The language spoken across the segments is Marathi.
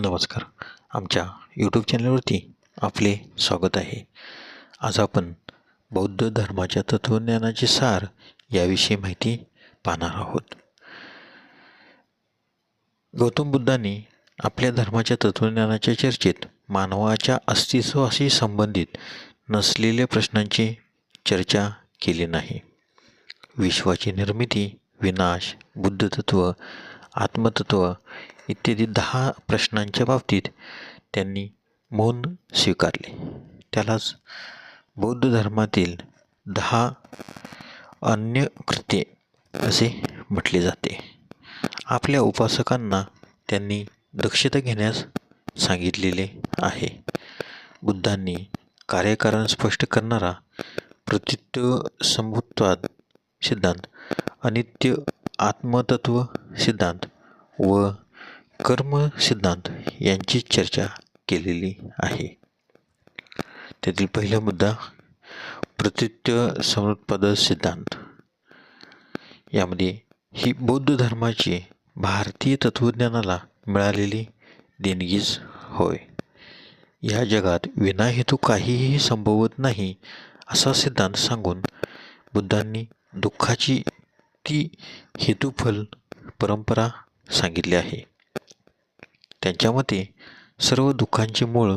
नमस्कार. आमच्या यूट्यूब चॅनलवरती आपले स्वागत आहे. आज आपण बौद्ध धर्माच्या तत्त्वज्ञानाचे सार याविषयी माहिती पाहणार आहोत. गौतम बुद्धांनी आपल्या धर्माच्या तत्त्वज्ञानाच्या चर्चेत मानवाच्या अस्तित्वाशी संबंधित नसलेल्या प्रश्नांची चर्चा केली नाही. विश्वाची निर्मिती विनाश बुद्धतत्व आत्मतत्व इत्यादी दहा प्रश्नांच्या बाबतीत त्यांनी मौन स्वीकारले. त्यालाच बौद्ध धर्मातील दहा अन्य कृत्ये असे म्हटले जाते. आपल्या उपासकांना त्यांनी दक्षता घेण्यास सांगितलेले आहे. बुद्धांनी कार्यकारण स्पष्ट करणारा प्रतित्व संभुत्वाद सिद्धांत अनित्य आत्मतत्व सिद्धांत व कर्म सिद्धांत यांची चर्चा केलेली आहे. त्यातील पहिला मुद्दा प्रतित्य समुत्पाद सिद्धांत. यामध्ये ही बौद्ध धर्माची भारतीय तत्त्वज्ञानाला मिळालेली देणगीच होय. या जगात विनाहेतू काहीही संभवत नाही असा सिद्धांत सांगून बुद्धांनी दुःखाची ती हेतुफल परंपरा सांगितले आहे. त्यांच्या मते सर्व दुःखांचे मूळ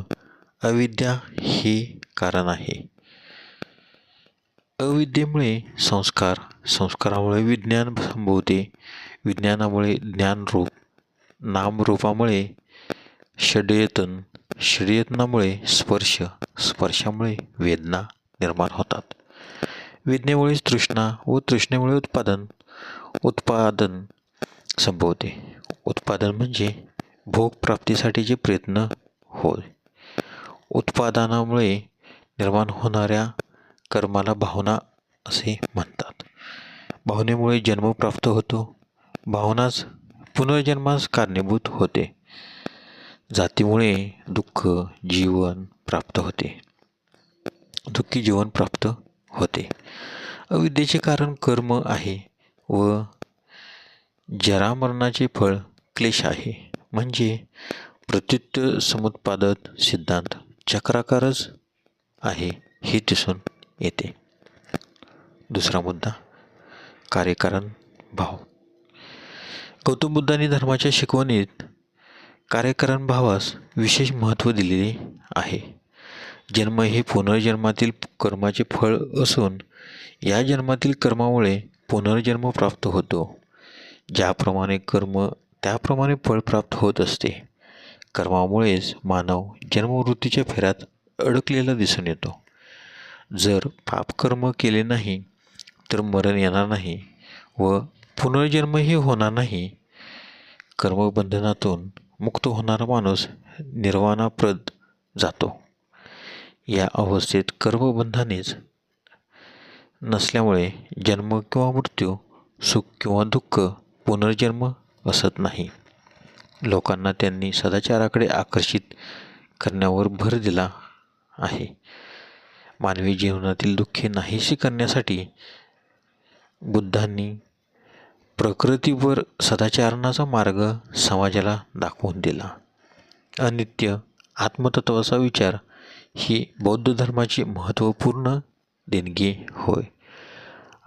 अविद्या हे कारण आहे. अविद्येमुळे संस्कार संस्कारामुळे विज्ञान संभवते. विज्ञानामुळे ज्ञानरूप नामरूपामुळे षडयतन षडयतनामुळे स्पर्श स्पर्शामुळे वेदना निर्माण होतात. वेदनेमुळेच तृष्णा व तृष्णेमुळे उत्पादन उत्पादन संभवते. उत्पादन म्हणजे भोगप्राप्तीसाठीचे प्रयत्न होय. उत्पादनामुळे निर्माण होणाऱ्या कर्माला भावना असे म्हणतात. भावनेमुळे जन्म प्राप्त होतो. भावनाच पुनर्जन्मास कारणीभूत होते. जातीमुळे दुःख जीवन प्राप्त होते. दुःखी जीवन प्राप्त होते. अविद्येचे कारण कर्म आहे व जरामरणाचे फळ क्लेश आहे. म्हणजे प्रत्युत्तर समुत्पादक सिद्धांत चक्राकारच आहे हे दिसून येते. दुसरा मुद्दा कार्यकारण भाव. गौतम बुद्धांनी धर्माच्या शिकवणीत कार्यकारण भावास विशेष महत्त्व दिलेले आहे. जन्म हे पुनर्जन्मातील कर्माचे फळ असून या जन्मातील कर्मामुळे पुनर्जन्म प्राप्त होतो. ज्याप्रमाणे कर्म त्याप्रमाणे फळ प्राप्त होत असते. कर्मामुळेच मानव जन्मवृत्तीच्या फेऱ्यात अडकलेला दिसून येतो. जर पापकर्म केले नाही तर मरण येणार नाही व पुनर्जन्मही होणार नाही. कर्मबंधनातून मुक्त होणारा माणूस निर्वाणाप्रद जातो. या अवस्थेत कर्मबंधनेच नसल्यामुळे जन्म किंवा मृत्यू सुख किंवा दुःख पुनर्जन्म असत नाही. लोकांना त्यांनी सदाचाराकडे आकर्षित करण्यावर भर दिला आहे. मानवी जीवनातील दुःखे नाहीशी करण्यासाठी बुद्धांनी प्रकृतीवर सदाचारणाचा मार्ग समाजाला दाखवून दिला. अनित्य आत्मतत्वाचा विचार ही बौद्ध धर्माची महत्त्वपूर्ण देणगी होय.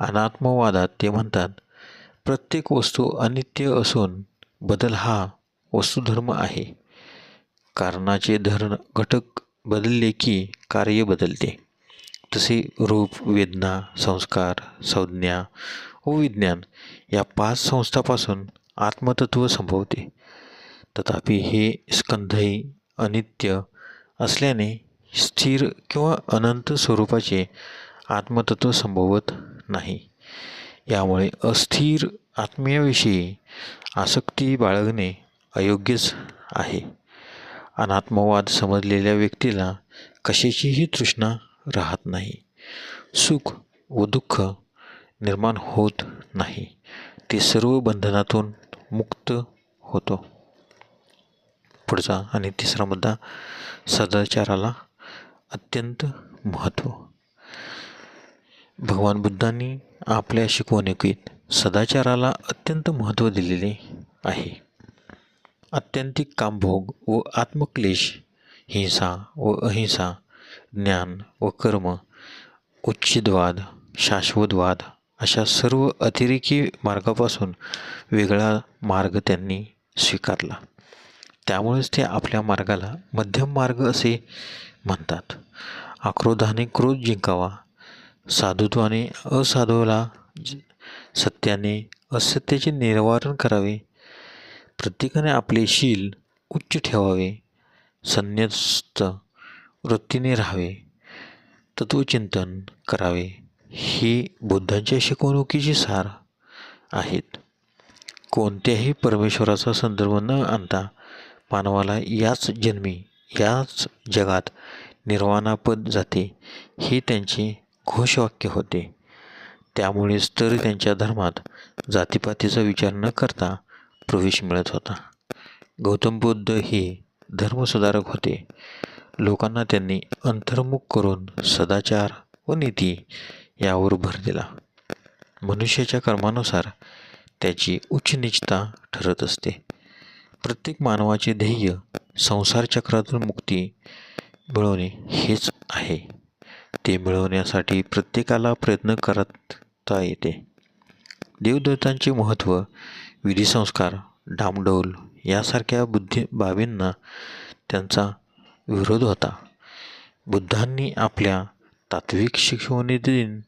अनात्मवादात ते म्हणतात प्रत्येक वस्तू अनित्य असून बदल हा वस्तुधर्म आहे. कारणाचे धरण घटक बदलले की कार्य बदलते. तसे रूप वेदना संस्कार संज्ञा व विज्ञान या पाच संस्थापासून आत्मतत्व संभवते तथापि हे स्कंधही अनित्य असल्याने स्थिर किंवा अनंत स्वरूपाचे आत्मतत्व संभवत नाही. यामुळे अस्थिर आत्म्याविषयी आसक्ती बाळगणे अयोग्यच आहे. अनात्मवाद समजलेल्या व्यक्तीला कशाचीही तृष्णा राहत नाही. सुख व दुःख निर्माण होत नाही. ते सर्व बंधनातून मुक्त होतो. पुढचा आणि तिसरा मुद्दा सदाचाराला अत्यंत महत्त्व. भगवान बुद्धांनी आपल्या शिकवणुकीत सदाचाराला अत्यंत महत्त्व दिलेले आहे. आत्यंतिक कामभोग व आत्मक्लेश हिंसा व अहिंसा ज्ञान व कर्म उच्छिदवाद शाश्वतवाद अशा सर्व अतिरेकी मार्गापासून वेगळा मार्ग त्यांनी स्वीकारला. त्यामुळेच ते आपल्या मार्गाला मध्यम मार्ग असे म्हणतात. आक्रोधाने क्रोध जिंकावा साधुत्वाने असाधूला सत्याने असत्याचे निर्वारण करावे. प्रत्येकाने आपले शील उच्च ठेवावे. संन्यस्त वृत्तीने राहावे. तत्वचिंतन करावे. ही बुद्धांच्या शिकवणुकीची सार आहेत. कोणत्याही परमेश्वराचा संदर्भ न आणता मानवाला याच जन्मी याच जगात निर्वाणापद जाते. हे त्यांचे घोषवाक्य होते. त्यामुळेच तर त्यांच्या धर्मात जातीपातीचा विचार न करता प्रवेश मिळत होता. गौतम बुद्ध हे धर्मसुधारक होते. लोकांना त्यांनी अंतर्मुख करून सदाचार व नीती यावर भर दिला. मनुष्याच्या कर्मानुसार त्याची उच्चनिचता ठरत असते. प्रत्येक मानवाचे ध्येय संसार चक्रातून मुक्ती मिळवणे हेच आहे. ते मिळवण्यासाठी प्रत्येकाला प्रयत्न करता येते. देवदेवतांचे महत्त्व विधिसंस्कार डामडौल यासारख्या बुद्धी बाबींना त्यांचा विरोध होता. बुद्धांनी आपल्या तात्विक शिकवणीतून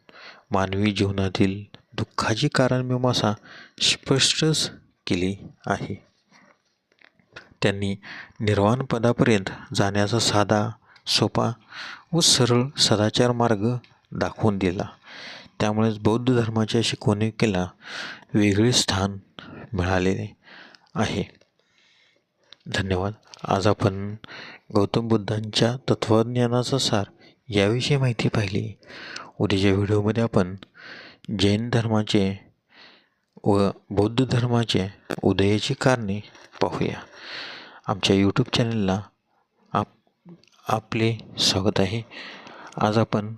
मानवी जीवनातील दुःखाची कारणमीमांसा स्पष्टच केली आहे. त्यांनी निर्वाणपदापर्यंत जाण्याचा साधा सोपा व सरळ सदाचार मार्ग दाखवून दिला. त्यामुळेच बौद्ध धर्माच्या शिकवणुकीला वेगळे स्थान मिळालेले आहे. धन्यवाद. आज आपण गौतम बुद्धांच्या तत्त्वज्ञानाचा सार याविषयी माहिती पाहिली. उद्याच्या व्हिडिओमध्ये आपण जैन धर्माचे व बौद्ध धर्माचे उदयाची कारणे पाहूया. आमच्या यूट्यूब चॅनलला आपले स्वागत आहे. आज आपण